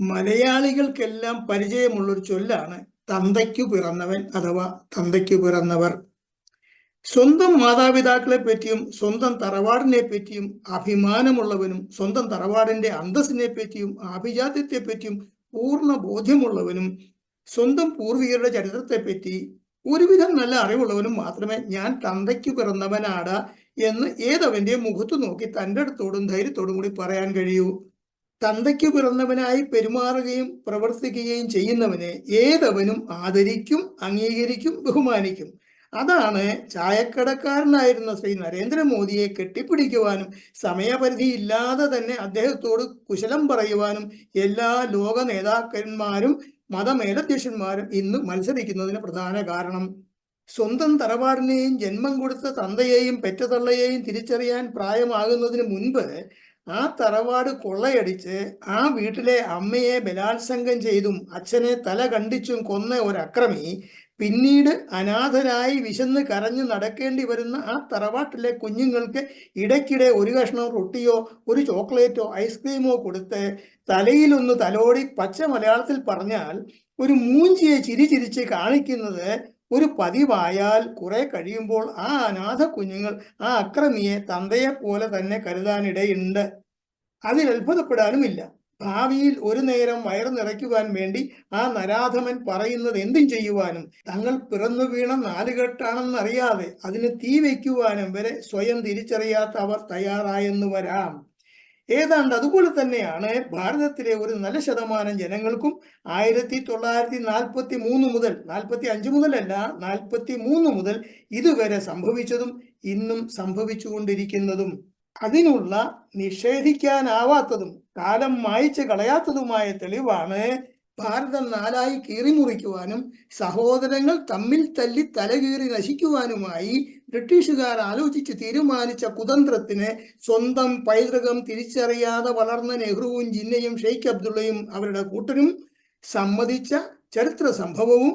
മലയാളികൾക്കെല്ലാം പരിചയമുള്ളൊരു ചൊല്ലാണ് തന്തയ്ക്കു പിറന്നവൻ അഥവാ തന്തയ്ക്കു പിറന്നവർ. സ്വന്തം മാതാപിതാക്കളെ പറ്റിയും സ്വന്തം തറവാടിനെ പറ്റിയും അഭിമാനമുള്ളവനും സ്വന്തം തറവാടിന്റെ അന്തസ്സിനെ പറ്റിയും ആഭിജാത്യത്തെ പറ്റിയും പൂർണ ബോധ്യമുള്ളവനും സ്വന്തം പൂർവികരുടെ ചരിത്രത്തെ പറ്റി ഒരുവിധം നല്ല അറിവുള്ളവനും മാത്രമേ ഞാൻ തന്തയ്ക്ക് പിറന്നവനാടാ എന്ന് ഏതവന്റെ മുഖത്തു നോക്കി തന്റെ അടുത്തോടും ധൈര്യത്തോടും കൂടി പറയാൻ കഴിയൂ. തന്തയ്ക്ക് പിറന്നവനായി പെരുമാറുകയും പ്രവർത്തിക്കുകയും ചെയ്യുന്നവനെ ഏതവനും ആദരിക്കും അംഗീകരിക്കും ബഹുമാനിക്കും. അതാണ് ചായക്കടക്കാരനായിരുന്ന ശ്രീ നരേന്ദ്രമോദിയെ കെട്ടിപ്പിടിക്കുവാനും സമയപരിധി ഇല്ലാതെ തന്നെ അദ്ദേഹത്തോട് കുശലം പറയുവാനും എല്ലാ ലോക നേതാക്കന്മാരും മതമേലധ്യക്ഷന്മാരും ഇന്ന് മത്സരിക്കുന്നതിന് പ്രധാന കാരണം. സ്വന്തം തറവാടിനെയും ജന്മം കൊടുത്ത തന്തയെയും പെറ്റതള്ളയെയും തിരിച്ചറിയാൻ പ്രായമാകുന്നതിന് മുൻപ് ആ തറവാട് കൊള്ളയടിച്ച് ആ വീട്ടിലെ അമ്മയെ ബലാത്സംഗം ചെയ്തും അച്ഛനെ തല കണ്ടിച്ചും കൊന്ന ഒരക്രമി പിന്നീട് അനാഥരായി വിശന്ന് കരഞ്ഞു നടക്കേണ്ടി വരുന്ന ആ തറവാട്ടിലെ കുഞ്ഞുങ്ങൾക്ക് ഇടയ്ക്കിടെ ഒരു കഷ്ണം റൊട്ടിയോ ഒരു ചോക്ലേറ്റോ ഐസ്ക്രീമോ കൊടുത്ത് തലയിലൊന്ന് തലോടി പച്ച മലയാളത്തിൽ പറഞ്ഞാൽ ഒരു മൂഞ്ചിയെ ചിരിചിരിച്ച് കാണിക്കുന്നത് ഒരു പതിവായാൽ കുറെ കഴിയുമ്പോൾ ആ അനാഥ കുഞ്ഞുങ്ങൾ ആ അക്രമിയെ തന്തയെ പോലെ തന്നെ കരുതാനിടയുണ്ട്. അതിൽ അത്ഭുതപ്പെടാനുമില്ല. ഭാവിയിൽ ഒരു നേരം വയറു നിറയ്ക്കുവാൻ വേണ്ടി ആ നരാധമൻ പറയുന്നത് എന്തും ചെയ്യുവാനും തങ്ങൾ പിറന്നു വീണ നാലുകെട്ടാണെന്നറിയാതെ അതിന് തീ വയ്ക്കുവാനും വരെ സ്വയം തിരിച്ചറിയാത്ത അവർ തയ്യാറായെന്ന് വരാം. ഏതാണ്ട് അതുപോലെ തന്നെയാണ് ഭാരതത്തിലെ ഒരു നല്ല ശതമാനം ജനങ്ങൾക്കും ആയിരത്തി തൊള്ളായിരത്തി നാൽപ്പത്തി മൂന്ന് മുതൽ നാൽപ്പത്തി അഞ്ച് മുതലല്ല നാൽപ്പത്തി മൂന്ന് മുതൽ ഇതുവരെ സംഭവിച്ചതും ഇന്നും സംഭവിച്ചുകൊണ്ടിരിക്കുന്നതും. അതിനുള്ള നിഷേധിക്കാനാവാത്തതും കാലം മായ്ച്ചു കളയാത്തതുമായ തെളിവാണ് ഭാരതം നാലായി കീറിമുറിക്കുവാനും സഹോദരങ്ങൾ തമ്മിൽ തല്ലി തലകീറി നശിക്കുവാനുമായി ബ്രിട്ടീഷുകാർ ആലോചിച്ച് തീരുമാനിച്ച കുതന്ത്രത്തിന് സ്വന്തം പൈതൃകം തിരിച്ചറിയാതെ വളർന്ന നെഹ്റുവും ജിന്നയും ഷെയ്ഖ് അബ്ദുള്ളയും അവരുടെ കൂട്ടരും സമ്മതിച്ച ചരിത്ര സംഭവവും.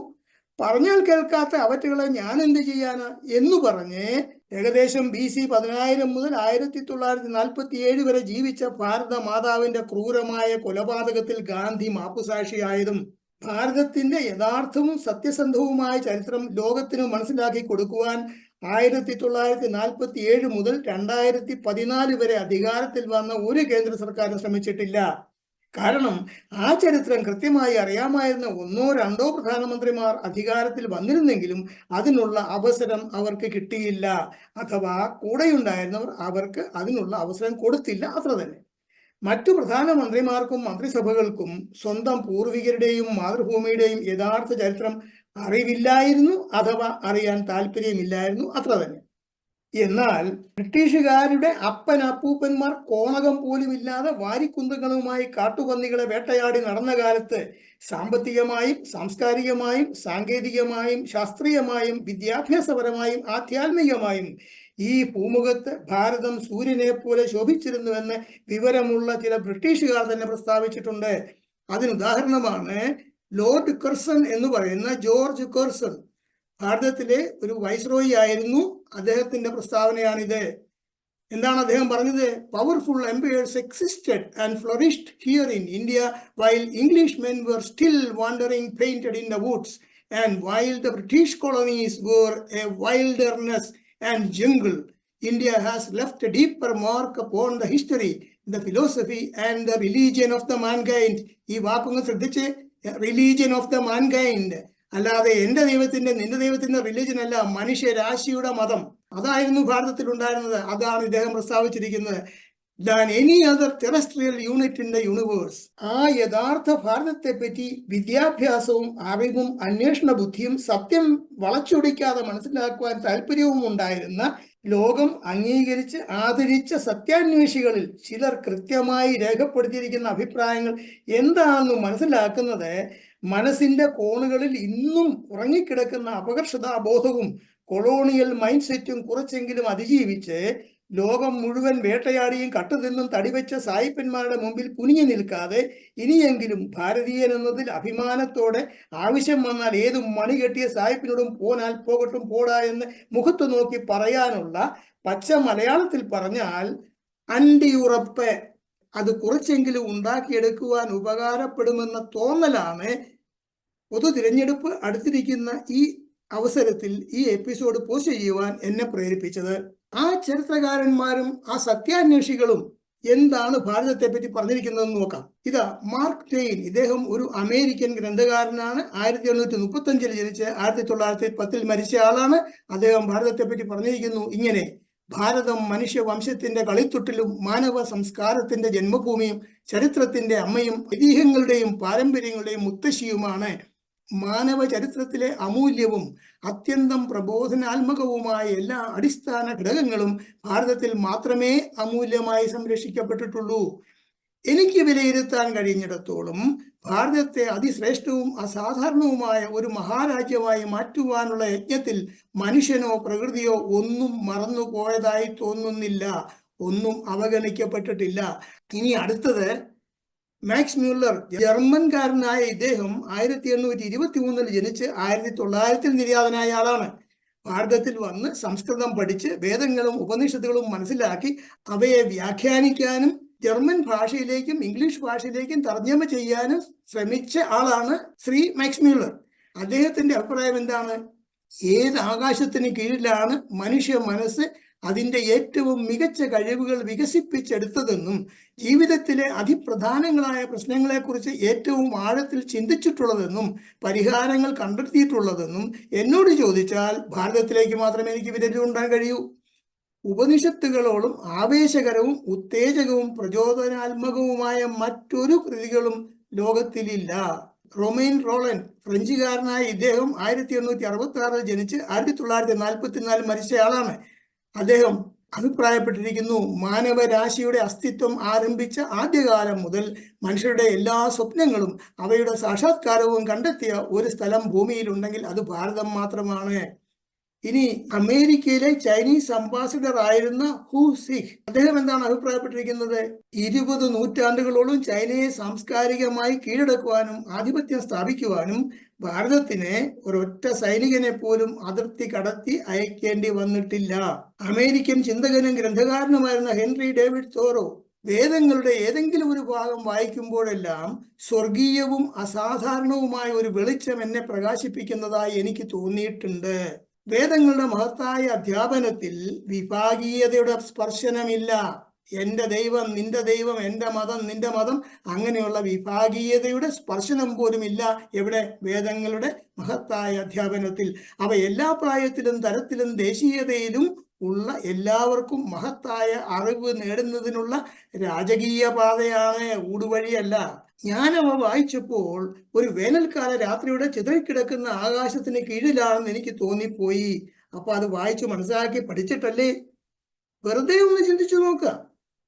പറഞ്ഞാൽ കേൾക്കാത്ത അവറ്റുകളെ ഞാൻ എന്ത് ചെയ്യാനാ? എന്ന് പറഞ്ഞ് ഏകദേശം ബി സി പതിനായിരം മുതൽ ആയിരത്തി തൊള്ളായിരത്തി നാൽപ്പത്തി ഏഴ് വരെ ജീവിച്ച ഭാരത മാതാവിന്റെ ക്രൂരമായ കൊലപാതകത്തിൽ ഗാന്ധി മാപ്പുസാക്ഷിയായതും ഭാരതത്തിന്റെ യഥാർത്ഥവും സത്യസന്ധവുമായ ചരിത്രം ലോകത്തിന് മനസ്സിലാക്കി കൊടുക്കുവാൻ ആയിരത്തി തൊള്ളായിരത്തി നാൽപ്പത്തി ഏഴ് മുതൽ രണ്ടായിരത്തി പതിനാല് വരെ അധികാരത്തിൽ വന്ന ഒരു കേന്ദ്ര സർക്കാരും ശ്രമിച്ചിട്ടില്ല. കാരണം ആ ചരിത്രം കൃത്യമായി അറിയാമായിരുന്ന ഒന്നോ രണ്ടോ പ്രധാനമന്ത്രിമാർ അധികാരത്തിൽ വന്നിരുന്നെങ്കിലും അതിനുള്ള അവസരം അവർക്ക് കിട്ടിയില്ല. അഥവാ കൂടെയുണ്ടായിരുന്നവർ അവർക്ക് അതിനുള്ള അവസരം കൊടുത്തില്ല അത്ര തന്നെ. മറ്റു പ്രധാനമന്ത്രിമാർക്കും മന്ത്രിസഭകൾക്കും സ്വന്തം പൂർവികരുടെയും മാതൃഭൂമിയുടെയും യഥാർത്ഥ ചരിത്രം അറിവില്ലായിരുന്നു അഥവാ അറിയാൻ താല്പര്യമില്ലായിരുന്നു അത്ര തന്നെ. എന്നാൽ ബ്രിട്ടീഷുകാരുടെ അപ്പൻ അപ്പൂപ്പന്മാർ കോണകം പോലും ഇല്ലാതെ വാരിക്കുന്തങ്ങളുമായി കാട്ടുപന്നികളെ വേട്ടയാടി നടന്ന കാലത്ത് സാമ്പത്തികമായും സാംസ്കാരികമായും സാങ്കേതികമായും ശാസ്ത്രീയമായും വിദ്യാഭ്യാസപരമായും ആധ്യാത്മികമായും ഈ ഭൂമുഖത്ത് ഭാരതം സൂര്യനെ പോലെ ശോഭിച്ചിരുന്നുവെന്ന് വിവരമുള്ള ചില ബ്രിട്ടീഷുകാർ തന്നെ പ്രസ്താവിച്ചിട്ടുണ്ട്. അതിനുദാഹരണമാണ് ലോർഡ് കെർസൺ എന്ന് പറയുന്ന ജോർജ് കെർസൺ. ഭാരതത്തിലെ ഒരു വൈസ്രോയി ആയിരുന്നു അദ്ദേഹത്തിന്റെ പ്രസ്താവനയാണിത്. എന്താണ് അദ്ദേഹം പറഞ്ഞത്? Powerful empires existed and flourished here in India while English men were still wandering painted in the woods and while the British colonies were a wilderness and jungle India has left deeper mark upon the history the philosophy and the religion of the mankind ഈ വാക്കൊന്ന് ശ്രദ്ധിച്ച് religion of the mankind അല്ലാതെ എന്റെ ദൈവത്തിന്റെ നിന്റെ ദൈവത്തിന്റെ religion അല്ല മനുഷ്യരാശിയുടെ മതം. അതായിരുന്നു ഭാരതത്തിൽ ഉണ്ടായിരുന്നത് അതാണ് ഇദ്ദേഹം പ്രസ്താവിച്ചിരിക്കുന്നത്. Than any other terrestrial unit in the universe ആ യഥാർത്ഥ ഭാരതത്തെ പറ്റി വിദ്യാഭ്യാസവും അറിവും അന്വേഷണ ബുദ്ധിയും സത്യം വളച്ചൊടിക്കാതെ മനസ്സിലാക്കുവാൻ താല്പര്യവും ഉണ്ടായിരുന്ന ലോകം അംഗീകരിച്ച് ആദരിച്ച സത്യാന്വേഷികളിൽ ചിലർ കൃത്യമായി രേഖപ്പെടുത്തിയിരിക്കുന്ന അഭിപ്രായങ്ങൾ എന്താണെന്ന് മനസ്സിലാക്കുന്നത് മനസ്സിന്റെ കോണുകളിൽ ഇന്നും ഉറങ്ങിക്കിടക്കുന്ന അപകർഷതാബോധവും കൊളോണിയൽ മൈൻഡ് സെറ്റും കുറച്ചെങ്കിലും അതിജീവിച്ച് ലോകം മുഴുവൻ വേട്ടയാടിയും കട്ടുതിന്നും തടിവെച്ച സായിപ്പന്മാരുടെ മുമ്പിൽ കുനിഞ്ഞു നിൽക്കാതെ ഇനിയെങ്കിലും ഭാരതീയൻ എന്നതിൽ അഭിമാനത്തോടെ ആവശ്യം വന്നാൽ ഏത് മണി കെട്ടിയ സായിപ്പിനോടും പോനാൽ പോകട്ടും പോടാ എന്ന് മുഖത്ത് നോക്കി പറയാനുള്ള പച്ച മലയാളത്തിൽ പറഞ്ഞാൽ അണ്ടിയുറപ്പ്. അത് കുറച്ചെങ്കിലും ഉണ്ടാക്കിയെടുക്കുവാൻ ഉപകാരപ്പെടുമെന്ന തോന്നലാണ്. പൊതു തിരഞ്ഞെടുപ്പ് അടുത്തിരിക്കുന്ന ഈ അവസരത്തിൽ ഈ എപ്പിസോഡ് പോസ്റ്റ് ചെയ്യുവാൻ എന്നെ പ്രേരിപ്പിച്ചത്. ആ ചരിത്രകാരന്മാരും ആ സത്യാന്വേഷികളും എന്താണ് ഭാരതത്തെ പറ്റി പറഞ്ഞിരിക്കുന്നതെന്ന് നോക്കാം. ഇതാ മാർക്ക് ടെയിൻ ഇദ്ദേഹം ഒരു അമേരിക്കൻ ഗ്രന്ഥകാരനാണ്. ആയിരത്തി എണ്ണൂറ്റി മുപ്പത്തി അഞ്ചിൽ ജനിച്ച് ആയിരത്തി തൊള്ളായിരത്തി പത്തിൽ മരിച്ച ആളാണ്. അദ്ദേഹം ഭാരതത്തെ പറ്റി പറഞ്ഞിരിക്കുന്നു ഇങ്ങനെ ഭാരതം മനുഷ്യവംശത്തിന്റെ കളിത്തൊട്ടിലും മാനവ സംസ്കാരത്തിന്റെ ജന്മഭൂമിയും ചരിത്രത്തിന്റെ അമ്മയും ഐതിഹ്യങ്ങളുടെയും പാരമ്പര്യങ്ങളുടെയും മുത്തശ്ശിയുമാണ്. മാനവ ചരിത്രത്തിലെ അമൂല്യവും അത്യന്തം പ്രബോധനാത്മകവുമായ എല്ലാ അടിസ്ഥാന ഘടകങ്ങളും ഭാരതത്തിൽ മാത്രമേ അമൂല്യമായി സംരക്ഷിക്കപ്പെട്ടിട്ടുള്ളൂ. എനിക്ക് വിലയിരുത്താൻ കഴിഞ്ഞിടത്തോളം ഭാരതത്തെ അതിശ്രേഷ്ഠവും അസാധാരണവുമായ ഒരു മഹാരാജ്യമായി മാറ്റുവാനുള്ള യജ്ഞത്തിൽ മനുഷ്യനോ പ്രകൃതിയോ ഒന്നും മറന്നുപോയതായി തോന്നുന്നില്ല. ഒന്നും അവഗണിക്കപ്പെട്ടിട്ടില്ല. ഇനി അടുത്തത് മാക്സ് മ്യൂള്ളർ ജർമ്മൻകാരനായ ഇദ്ദേഹം ആയിരത്തി എണ്ണൂറ്റി ഇരുപത്തി മൂന്നിൽ ജനിച്ച് ആയിരത്തി തൊള്ളായിരത്തിൽ നിര്യാതനായ ആളാണ്. ഭാരതത്തിൽ വന്ന് സംസ്കൃതം പഠിച്ച് വേദങ്ങളും ഉപനിഷത്തുകളും മനസ്സിലാക്കി അവയെ വ്യാഖ്യാനിക്കാനും ജർമ്മൻ ഭാഷയിലേക്കും ഇംഗ്ലീഷ് ഭാഷയിലേക്കും തർജമ ചെയ്യാനും ശ്രമിച്ച ആളാണ് ശ്രീ മാക്സ് മ്യൂള്ളർ അദ്ദേഹത്തിന്റെ അഭിപ്രായം എന്താണ്? ഏത് ആകാശത്തിന് കീഴിലാണ് മനുഷ്യ മനസ്സ് അതിന്റെ ഏറ്റവും മികച്ച കഴിവുകൾ വികസിപ്പിച്ചെടുത്തതെന്നും ജീവിതത്തിലെ അതിപ്രധാനങ്ങളായ പ്രശ്നങ്ങളെക്കുറിച്ച് ഏറ്റവും ആഴത്തിൽ ചിന്തിച്ചിട്ടുള്ളതെന്നും പരിഹാരങ്ങൾ കണ്ടെത്തിയിട്ടുള്ളതെന്നും എന്നോട് ചോദിച്ചാൽ ഭാരതത്തിലേക്ക് മാത്രമേ എനിക്ക് വിരലുകൊണ്ടാൻ കഴിയൂ. ഉപനിഷത്തുകളോളം ആവേശകരവും ഉത്തേജകവും പ്രചോദനാത്മകവുമായ മറ്റൊരു കൃതികളും ലോകത്തിലില്ല. റൊമൈൻ റോളൻ ഫ്രഞ്ചുകാരനായ ഇദ്ദേഹം ആയിരത്തി എണ്ണൂറ്റി അറുപത്തി ആറിൽ ജനിച്ച് ആയിരത്തി തൊള്ളായിരത്തി നാൽപ്പത്തിനാലിൽ മരിച്ചയാളാണ്. അദ്ദേഹം അഭിപ്രായപ്പെട്ടിരിക്കുന്നു. മാനവരാശിയുടെ അസ്തിത്വം ആരംഭിച്ച ആദ്യകാലം മുതൽ മനുഷ്യരുടെ എല്ലാ സ്വപ്നങ്ങളും അവയുടെ സാക്ഷാത്കാരവും കണ്ടെത്തിയ ഒരു സ്ഥലം ഭൂമിയിലുണ്ടെങ്കിൽ അത് ഭാരതം മാത്രമാണ്. ഇനി അമേരിക്കയിലെ ചൈനീസ് അംബാസിഡർ ആയിരുന്ന ഹു സിഖ് അദ്ദേഹം എന്താണ് അഭിപ്രായപ്പെട്ടിരിക്കുന്നത്? ഇരുപത് നൂറ്റാണ്ടുകളോളം ചൈനയെ സാംസ്കാരികമായി കീഴടക്കുവാനും ആധിപത്യം സ്ഥാപിക്കുവാനും ഭാരതത്തിന് ഒരൊറ്റ സൈനികനെ പോലും അതിർത്തി കടത്തി അയക്കേണ്ടി വന്നിട്ടില്ല. അമേരിക്കൻ ചിന്തകനും ഗ്രന്ഥകാരനുമായിരുന്ന ഹെൻറി ഡേവിഡ് തോറോ വേദങ്ങളുടെ ഏതെങ്കിലും ഒരു ഭാഗം വായിക്കുമ്പോഴെല്ലാം സ്വർഗീയവും അസാധാരണവുമായ ഒരു വെളിച്ചം എന്നെ പ്രകാശിപ്പിക്കുന്നതായി എനിക്ക് തോന്നിയിട്ടുണ്ട്. വേദങ്ങളുടെ മഹത്തായ അധ്യാപനത്തിൽ വിഭാഗീയതയുടെ സ്പർശനമില്ല. എന്റെ ദൈവം നിന്റെ ദൈവം എന്റെ മതം നിന്റെ മതം അങ്ങനെയുള്ള വിഭാഗീയതയുടെ സ്പർശനം പോലും ഇല്ല എവിടെ വേദങ്ങളുടെ മഹത്തായ അധ്യാപനത്തിൽ. അവ എല്ലാ പ്രായത്തിലും തരത്തിലും ദേശീയതയിലും ഉള്ള എല്ലാവർക്കും മഹത്തായ അറിവ് നേടുന്നതിനുള്ള രാജകീയ പാതയാണ്. ഊടുവഴിയല്ല. ഞാൻ അവ വായിച്ചപ്പോൾ ഒരു വേനൽക്കാല രാത്രിയുടെ ചിതറിക്കിടക്കുന്ന ആകാശത്തിന് കീഴിലാണെന്ന് എനിക്ക് തോന്നിപ്പോയി. അപ്പൊ അത് വായിച്ചു മനസ്സിലാക്കി പഠിച്ചിട്ടല്ലേ? വെറുതെ ഒന്ന് ചിന്തിച്ചു നോക്കുക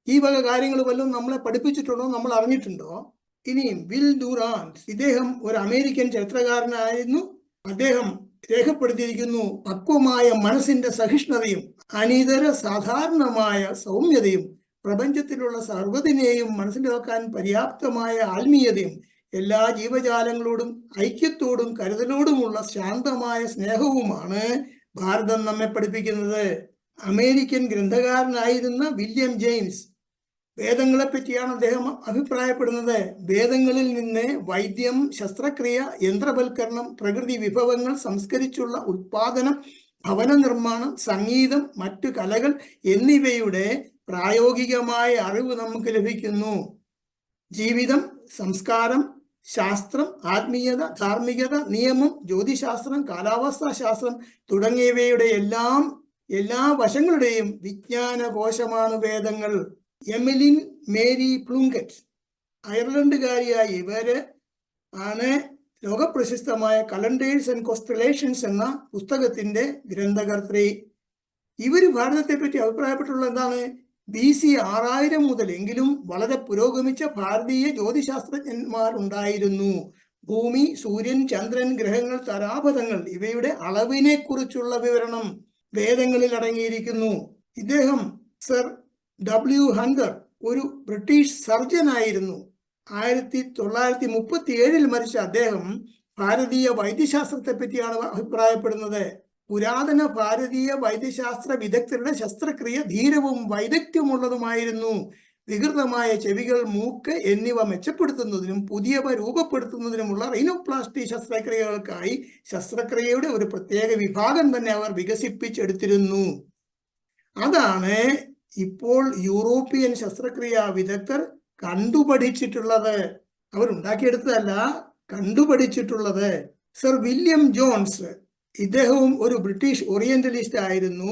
ഈ വക കാര്യങ്ങൾ വല്ലതും നമ്മളെ പഠിപ്പിച്ചിട്ടുണ്ടോ? നമ്മൾ അറിഞ്ഞിട്ടുണ്ടോ? ഇനിയും വിൽ ഡൂറാൻസ് ഇദ്ദേഹം ഒരു അമേരിക്കൻ ചരിത്രകാരനായിരുന്നു. അദ്ദേഹം രേഖപ്പെടുത്തിയിരിക്കുന്നു പക്വമായ മനസ്സിന്റെ സഹിഷ്ണുതയും അനിതര സാധാരണമായ സൗമ്യതയും. പ്രപഞ്ചത്തിലുള്ള സർവതിനെയും മനസ്സിലാക്കാൻ പര്യാപ്തമായ ആത്മീയതയും എല്ലാ ജീവജാലങ്ങളോടും ഐക്യത്തോടും കരുതലോടുമുള്ള ശാന്തമായ സ്നേഹവുമാണ് ഭാരതം നമ്മെ പഠിപ്പിക്കുന്നത്. അമേരിക്കൻ ഗ്രന്ഥകാരനായിരുന്ന വില്യം ജെയിംസ് വേദങ്ങളെ പറ്റിയാണ് അദ്ദേഹം അഭിപ്രായപ്പെടുന്നത്. വേദങ്ങളിൽ നിന്ന് വൈദ്യം ശസ്ത്രക്രിയ യന്ത്രവൽക്കരണം പ്രകൃതി വിഭവങ്ങൾ സംസ്കരിച്ചുള്ള ഉത്പാദനം ഭവന നിർമ്മാണം സംഗീതം മറ്റു കലകൾ എന്നിവയുടെ പ്രായോഗികമായ അറിവ് നമുക്ക് ലഭിക്കുന്നു. ജീവിതം സംസ്കാരം ശാസ്ത്രം ആത്മീയത ധാർമ്മികത നിയമം ജ്യോതിശാസ്ത്രം കാലാവസ്ഥാ ശാസ്ത്രം തുടങ്ങിയവയുടെ എല്ലാം എല്ലാ വശങ്ങളുടെയും വിജ്ഞാന കോശമാണ് വേദങ്ങൾ. എമിലിൻ മേരി പ്ലൂങ്കറ്റ് അയർലൻഡുകാരിയായ ഇവർ ആണ് ലോകപ്രശസ്തമായ കലണ്ടേഴ്സ് ആൻഡ് കോസ്റ്റലേഷൻസ് എന്ന പുസ്തകത്തിന്റെ ഗ്രന്ഥകർത്തി ഇവർ ഭാരതത്തെ പറ്റി അഭിപ്രായപ്പെട്ടുള്ള എന്താണ്? ബി സി ആറായിരം മുതലെങ്കിലും വളരെ പുരോഗമിച്ച ഭാരതീയ ജ്യോതിശാസ്ത്രജ്ഞന്മാർ ഉണ്ടായിരുന്നു. ഭൂമി സൂര്യൻ ചന്ദ്രൻ ഗ്രഹങ്ങൾ തരാപഥങ്ങൾ ഇവയുടെ അളവിനെ കുറിച്ചുള്ള വിവരണം വേദങ്ങളിൽ അടങ്ങിയിരിക്കുന്നു. ഇദ്ദേഹം സർ ഡബ്ല്യു ഹങ്കർ ഒരു ബ്രിട്ടീഷ് സർജൻ ആയിരുന്നു ആയിരത്തി തൊള്ളായിരത്തി മുപ്പത്തി ഏഴിൽ മരിച്ച അദ്ദേഹം ഭാരതീയ വൈദ്യശാസ്ത്രത്തെ പറ്റിയാണ് അഭിപ്രായപ്പെടുന്നത്. പുരാതന ഭാരതീയ വൈദ്യശാസ്ത്ര വിദഗ്ധരുടെ ശസ്ത്രക്രിയ ധീരവും വൈദഗ്ധ്യമുള്ളതുമായിരുന്നു. വികൃതമായ ചെവികൾ മൂക്ക് എന്നിവ മെച്ചപ്പെടുത്തുന്നതിനും പുതിയവ രൂപപ്പെടുത്തുന്നതിനുമുള്ള റൈനോപ്ലാസ്റ്റി ശസ്ത്രക്രിയകൾക്കായി ശസ്ത്രക്രിയയുടെ ഒരു പ്രത്യേക വിഭാഗം തന്നെ അവർ വികസിപ്പിച്ചെടുത്തിരുന്നു. അതാണ് ഇപ്പോൾ യൂറോപ്യൻ ശസ്ത്രക്രിയാ വിദഗ്ധർ കണ്ടുപഠിച്ചിട്ടുള്ളത്. അവരുണ്ടാക്കിയെടുത്തതല്ല കണ്ടുപഠിച്ചിട്ടുള്ളത്. സർ വില്യം ജോൺസ് ഇദ്ദേഹവും ഒരു ബ്രിട്ടീഷ് ഓറിയന്റലിസ്റ്റ് ആയിരുന്നു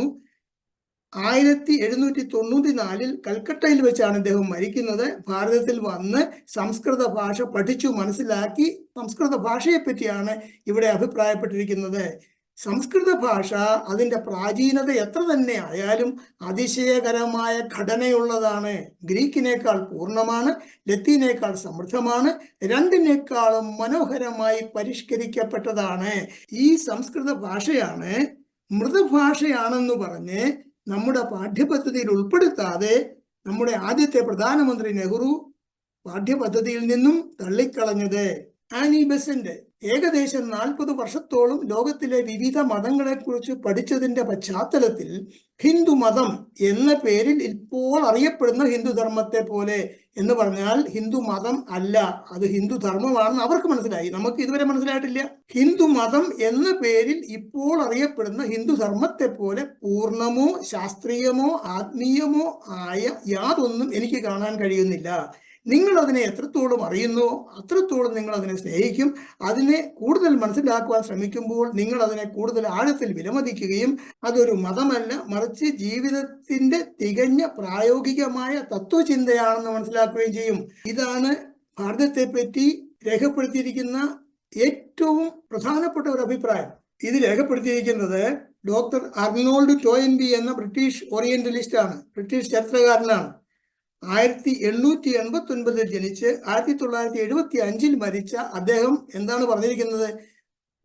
ആയിരത്തി എഴുന്നൂറ്റി തൊണ്ണൂറ്റി നാലിൽ കൽക്കട്ടയിൽ വെച്ചാണ് ഇദ്ദേഹം മരിക്കുന്നത്. ഭാരതത്തിൽ വന്ന് സംസ്കൃത ഭാഷ പഠിച്ചു മനസ്സിലാക്കി. സംസ്കൃത ഭാഷയെ പറ്റിയാണ് ഇവിടെ അഭിപ്രായപ്പെട്ടിരിക്കുന്നത്. സംസ്കൃത ഭാഷ അതിന്റെ പ്രാചീനത എത്ര തന്നെ ആയാലും അതിശയകരമായ ഘടനയുള്ളതാണ്. ഗ്രീക്കിനേക്കാൾ പൂർണമാണ് ലത്തീനേക്കാൾ സമൃദ്ധമാണ് രണ്ടിനേക്കാളും മനോഹരമായി പരിഷ്കരിക്കപ്പെട്ടതാണ്. ഈ സംസ്കൃത ഭാഷയാണ് മൃതഭാഷയാണെന്ന് പറഞ്ഞ് നമ്മുടെ പാഠ്യപദ്ധതിയിൽ ഉൾപ്പെടുത്താതെ നമ്മുടെ ആദ്യത്തെ പ്രധാനമന്ത്രി നെഹ്റു പാഠ്യപദ്ധതിയിൽ നിന്നും തള്ളിക്കളഞ്ഞത്. ആനി ബെസന്റ് ഏകദേശം നാൽപ്പത് വർഷത്തോളം ലോകത്തിലെ വിവിധ മതങ്ങളെക്കുറിച്ച് പഠിച്ചതിന്റെ പശ്ചാത്തലത്തിൽ ഹിന്ദു മതം എന്ന പേരിൽ ഇപ്പോൾ അറിയപ്പെടുന്ന ഹിന്ദുധർമ്മത്തെ പോലെ എന്ന് പറഞ്ഞാൽ ഹിന്ദു മതം അല്ല അത് ഹിന്ദു ധർമ്മമാണെന്ന് അവർക്ക് മനസ്സിലായി. നമുക്ക് ഇതുവരെ മനസ്സിലായിട്ടില്ല. ഹിന്ദു മതം എന്ന പേരിൽ ഇപ്പോൾ അറിയപ്പെടുന്ന ഹിന്ദു ധർമ്മത്തെ പോലെ പൂർണമോ ശാസ്ത്രീയമോ ആത്മീയമോ ആയ യാതൊന്നും എനിക്ക് കാണാൻ കഴിയുന്നില്ല. നിങ്ങൾ അതിനെ എത്രത്തോളം അറിയുന്നു അത്രത്തോളം നിങ്ങൾ അതിനെ സ്നേഹിക്കും അതിനെ കൂടുതൽ മനസ്സിലാക്കുവാൻ ശ്രമിക്കുമ്പോൾ നിങ്ങൾ അതിനെ കൂടുതൽ ആഴത്തിൽ വിലമതിക്കുകയും അതൊരു മതമല്ല മറിച്ച് ജീവിതത്തിന്റെ തികഞ്ഞ പ്രായോഗികമായ തത്വചിന്തയാണെന്ന് മനസ്സിലാക്കുകയും ചെയ്യും. ഇതാണ് ഭാരതത്തെ പറ്റി രേഖപ്പെടുത്തിയിരിക്കുന്ന ഏറ്റവും പ്രധാനപ്പെട്ട ഒരു അഭിപ്രായം. ഇത് രേഖപ്പെടുത്തിയിരിക്കുന്നത് ഡോക്ടർ അർണോൾഡ് ടോയൻബി എന്ന ബ്രിട്ടീഷ് ഓറിയന്റലിസ്റ്റ് ആണ് ബ്രിട്ടീഷ് ചരിത്രകാരനാണ്. ആയിരത്തി എണ്ണൂറ്റി എൺപത്തി ഒൻപതിൽ ജനിച്ച് ആയിരത്തി തൊള്ളായിരത്തി എഴുപത്തി അഞ്ചിൽ മരിച്ച അദ്ദേഹം എന്താണ് പറഞ്ഞിരിക്കുന്നത്?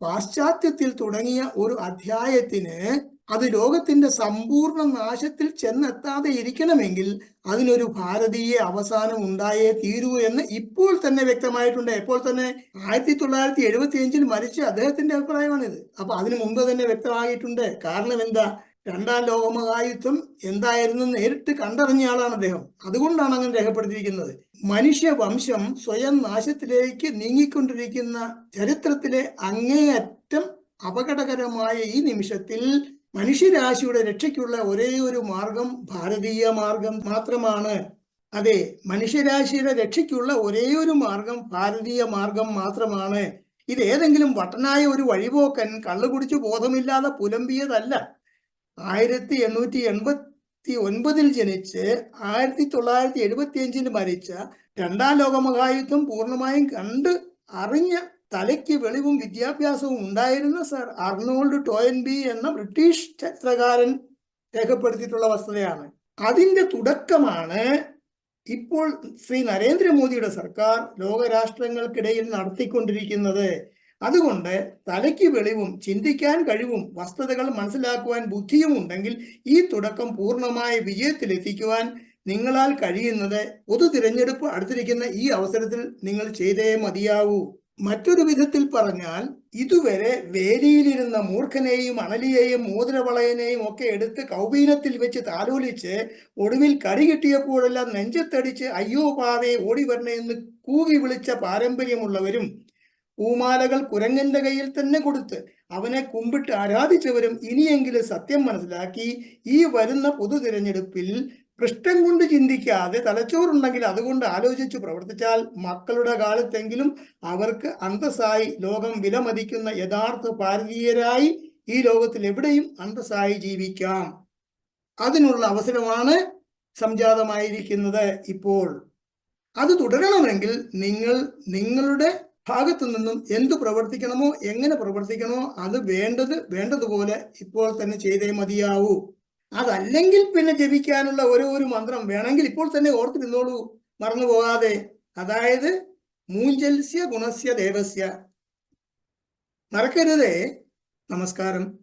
പാശ്ചാത്യത്തിൽ തുടങ്ങിയ ഒരു അധ്യായത്തിന് അത് ലോകത്തിന്റെ സമ്പൂർണ നാശത്തിൽ ചെന്നെത്താതെ ഇരിക്കണമെങ്കിൽ അതിനൊരു ഭാരതീയ അവസാനം ഉണ്ടായേ തീരൂ എന്ന് ഇപ്പോൾ തന്നെ വ്യക്തമായിട്ടുണ്ട്. എപ്പോൾ തന്നെ ആയിരത്തി തൊള്ളായിരത്തി എഴുപത്തി അഞ്ചിൽ മരിച്ച അദ്ദേഹത്തിന്റെ അഭിപ്രായമാണിത്. അപ്പൊ അതിനു മുമ്പ് തന്നെ വ്യക്തമായിട്ടുണ്ട്. കാരണം എന്താ? രണ്ടാം ലോകമഹായുദ്ധം എന്തായിരുന്നു നേരിട്ട് കണ്ടറിഞ്ഞ ആളാണ് അദ്ദേഹം. അതുകൊണ്ടാണ് അങ്ങനെ രേഖപ്പെടുത്തിയിരിക്കുന്നത്. മനുഷ്യവംശം സ്വയം നാശത്തിലേക്ക് നീങ്ങിക്കൊണ്ടിരിക്കുന്ന ചരിത്രത്തിലെ അങ്ങേയറ്റം അപകടകരമായ ഈ നിമിഷത്തിൽ മനുഷ്യരാശിയുടെ രക്ഷയ്ക്കുള്ള ഒരേ ഒരു മാർഗം ഭാരതീയ മാർഗം മാത്രമാണ്. അതെ മനുഷ്യരാശിയുടെ രക്ഷയ്ക്കുള്ള ഒരേ ഒരു മാർഗം ഭാരതീയ മാർഗം മാത്രമാണ്. ഇത് ഏതെങ്കിലും വട്ടനായ ഒരു വഴിപോക്കൻ കള്ളു കുടിച്ച് ബോധമില്ലാതെ പുലമ്പിയതല്ല. ആയിരത്തി എണ്ണൂറ്റി എൺപത്തി ഒൻപതിൽ ജനിച്ച് ആയിരത്തി തൊള്ളായിരത്തി എഴുപത്തി അഞ്ചിൽ മരിച്ച രണ്ടാം ലോകമഹായുദ്ധം പൂർണമായും കണ്ട് അറിഞ്ഞ തലയ്ക്ക് വെളിവും വിദ്യാഭ്യാസവും ഉണ്ടായിരുന്ന സർ അർണോൾഡ് ടോയൻബി എന്ന ബ്രിട്ടീഷ് ചരിത്രകാരൻ രേഖപ്പെടുത്തിയിട്ടുള്ള വസ്തുതയാണ്. അതിന്റെ തുടക്കമാണ് ഇപ്പോൾ ശ്രീ നരേന്ദ്രമോദിയുടെ സർക്കാർ ലോകരാഷ്ട്രങ്ങൾക്കിടയിൽ നടത്തിക്കൊണ്ടിരിക്കുന്നത്. അതുകൊണ്ട് തലയ്ക്ക് വെളിവും ചിന്തിക്കാൻ കഴിവും വസ്തുതകൾ മനസ്സിലാക്കുവാൻ ബുദ്ധിയും ഉണ്ടെങ്കിൽ ഈ തുടക്കം പൂർണമായ വിജയത്തിലെത്തിക്കുവാൻ നിങ്ങളാൽ കഴിയുന്നത് പൊതു തിരഞ്ഞെടുപ്പ് അടുത്തിരിക്കുന്ന ഈ അവസരത്തിൽ നിങ്ങൾ ചെയ്തേ മതിയാവൂ. മറ്റൊരു വിധത്തിൽ പറഞ്ഞാൽ ഇതുവരെ വേലിയിലിരുന്ന മൂർഖനെയും അണലിയെയും മോതിരവളയനെയും ഒക്കെ എടുത്ത് കൗബീനത്തിൽ വെച്ച് താലോലിച്ച് ഒടുവിൽ കടി കിട്ടിയപ്പോഴെല്ലാം നെഞ്ചത്തടിച്ച് അയ്യോ പാവേ ഓടി വരണേ എന്ന് കൂകി വിളിച്ച പാരമ്പര്യമുള്ളവരും പൂമാലകൾ കുരങ്ങന്റെ കയ്യിൽ തന്നെ കൊടുത്ത് അവനെ കുമ്പിട്ട് ആരാധിച്ചവരും ഇനിയെങ്കിലും സത്യം മനസ്സിലാക്കി ഈ വരുന്ന പൊതു തിരഞ്ഞെടുപ്പിൽ പൃഷ്ഠം കൊണ്ട് ചിന്തിക്കാതെ തലച്ചോറുണ്ടെങ്കിൽ അതുകൊണ്ട് ആലോചിച്ചു പ്രവർത്തിച്ചാൽ മക്കളുടെ കാലത്തെങ്കിലും അവർക്ക് അന്തസ്സായി ലോകം വിലമതിക്കുന്ന യഥാർത്ഥ ഭാരതീയരായി ഈ ലോകത്തിൽ എവിടെയും അന്തസ്സായി ജീവിക്കാം. അതിനുള്ള അവസരമാണ് സംജാതമായിരിക്കുന്നത് ഇപ്പോൾ. അത് തുടരണമെങ്കിൽ നിങ്ങൾ നിങ്ങളുടെ ഭാഗത്തു നിന്നും എന്തു പ്രവർത്തിക്കണമോ എങ്ങനെ പ്രവർത്തിക്കണമോ അത് വേണ്ടത് വേണ്ടതുപോലെ ഇപ്പോൾ തന്നെ ചെയ്തേ മതിയാവൂ. അതല്ലെങ്കിൽ പിന്നെ ജപിക്കാനുള്ള ഓരോ ഒരു മന്ത്രം വേണമെങ്കിൽ ഇപ്പോൾ തന്നെ ഓർത്തു നിന്നോളൂ മറന്നു പോകാതെ. അതായത് മൂഞ്ചൽസ്യ ഗുണസ്യ ദേവസ്യ. മറക്കരുതേ. നമസ്കാരം.